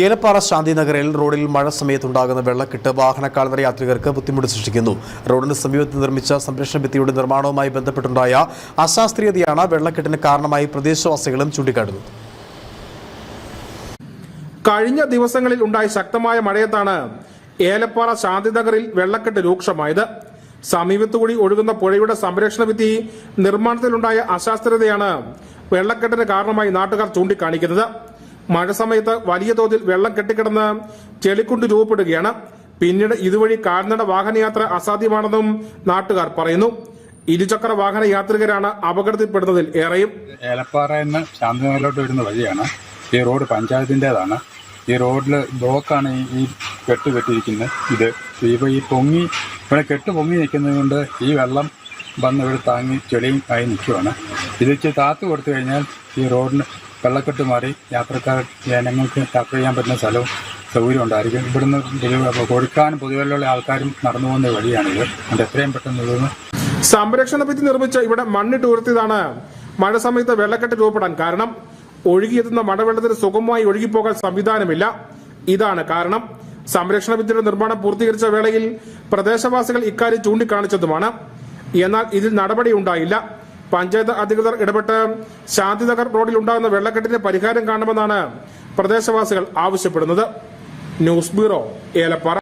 ഏലപ്പാറ ശാന്തിനഗറിൽ റോഡിൽ മഴ സമയത്തുണ്ടാകുന്ന വെള്ളക്കെട്ട് വാഹനക്കാൽവര യാത്രികർക്ക് ബുദ്ധിമുട്ട് സൃഷ്ടിക്കുന്നു. റോഡിന് സമീപത്ത് നിർമ്മിച്ച സംരക്ഷണ ഭിത്തിയുടെ നിർമ്മാണവുമായി ബന്ധപ്പെട്ടുണ്ടായ അശാസ്ത്രീയതയാണ് വെള്ളക്കെട്ടിന് കാരണമായി പ്രദേശവാസികളും ചൂണ്ടിക്കാട്ടുന്നത്. കഴിഞ്ഞ ദിവസങ്ങളിൽ ഉണ്ടായ ശക്തമായ മഴയത്താണ് ഏലപ്പാറ ശാന്തിനഗറിൽ വെള്ളക്കെട്ട് രൂക്ഷമായത്. സമീപത്തുകൂടി ഒഴുകുന്ന പുഴയുടെ സംരക്ഷണ ഭിത്തി നിർമ്മാണത്തിലുണ്ടായ അശാസ്ത്രീയതയാണ് വെള്ളക്കെട്ടിന് കാരണമായി നാട്ടുകാർ ചൂണ്ടിക്കാണിക്കുന്നത്. മഴ സമയത്ത് വലിയ തോതിൽ വെള്ളം കെട്ടിക്കിടന്ന് ചെളിക്കുണ്ട് രൂപപ്പെടുകയാണ്. പിന്നീട് ഇതുവഴി കാൽനട വാഹനയാത്ര അസാധ്യമാണെന്നും നാട്ടുകാർ പറയുന്നു. ഇരുചക്ര വാഹന യാത്രികരാണ് അപകടത്തിൽപ്പെടുന്നതിൽ ഏറെയും. ഏലപ്പാറയിൽ നിന്ന് ശാന്തിനഗറിലോട്ട് വരുന്ന വഴിയാണ് ഈ റോഡ് പഞ്ചായത്തിന്റെതാണ്. ഈ റോഡിൽ ബ്ലോക്കാണ് ഈ കെട്ട് കെട്ടിയിരിക്കുന്നത്. ഇത് ഇപ്പോൾ ഈ പൊങ്ങി ഇവിടെ കെട്ട് പൊങ്ങി നിൽക്കുന്നത് കൊണ്ട് ഈ വെള്ളം വന്ന് ഇവിടെ താങ്ങി ചെളിയും ആയി നിൽക്കുവാണ്. ഇത് വെച്ച് കൊടുത്തു കഴിഞ്ഞാൽ ഈ റോഡിന് വെള്ളക്കെട്ട് മാറി യാത്രക്കാർ ജനങ്ങൾക്ക് യാത്ര ചെയ്യാൻ പറ്റുന്ന സ്ഥലവും സൗകര്യം ഉണ്ടായിരിക്കും. ഇവിടുന്ന് കൊടുക്കാനും പൊതുവെയുള്ള ആൾക്കാരും നടന്നു പോകുന്ന വഴിയാണിത്. അത് എത്രയും പെട്ടെന്ന് സംരക്ഷണ ഭിത്തി നിർമ്മിച്ച ഇവിടെ മണ്ണിട്ട് ഉയർത്തിയതാണ്. മഴ സമയത്ത് വെള്ളക്കെട്ട് രൂപപ്പെടാൻ കാരണം ഒഴുകിയെത്തുന്ന മഴവെള്ളത്തിന് സുഗമമായി ഒഴുകിപ്പോകാൻ സംവിധാനമില്ല. ഇതാണ് കാരണം. സംരക്ഷണ ഭിത്തിയുടെ നിർമ്മാണം പൂർത്തീകരിച്ച വേളയിൽ പ്രദേശവാസികൾ ഇക്കാര്യം ചൂണ്ടിക്കാണിച്ചതുമാണ്. എന്നാൽ ഇതിൽ നടപടിയുണ്ടായില്ല പഞ്ചായത്ത് അധികൃതർ ഇടപെട്ട് ശാന്തിനഗർ റോഡിൽ ഉണ്ടാകുന്ന വെള്ളക്കെട്ടിന് പരിഹാരം കാണണമെന്നാണ് പ്രദേശവാസികൾ ആവശ്യപ്പെടുന്നത്. News bureau Elappara.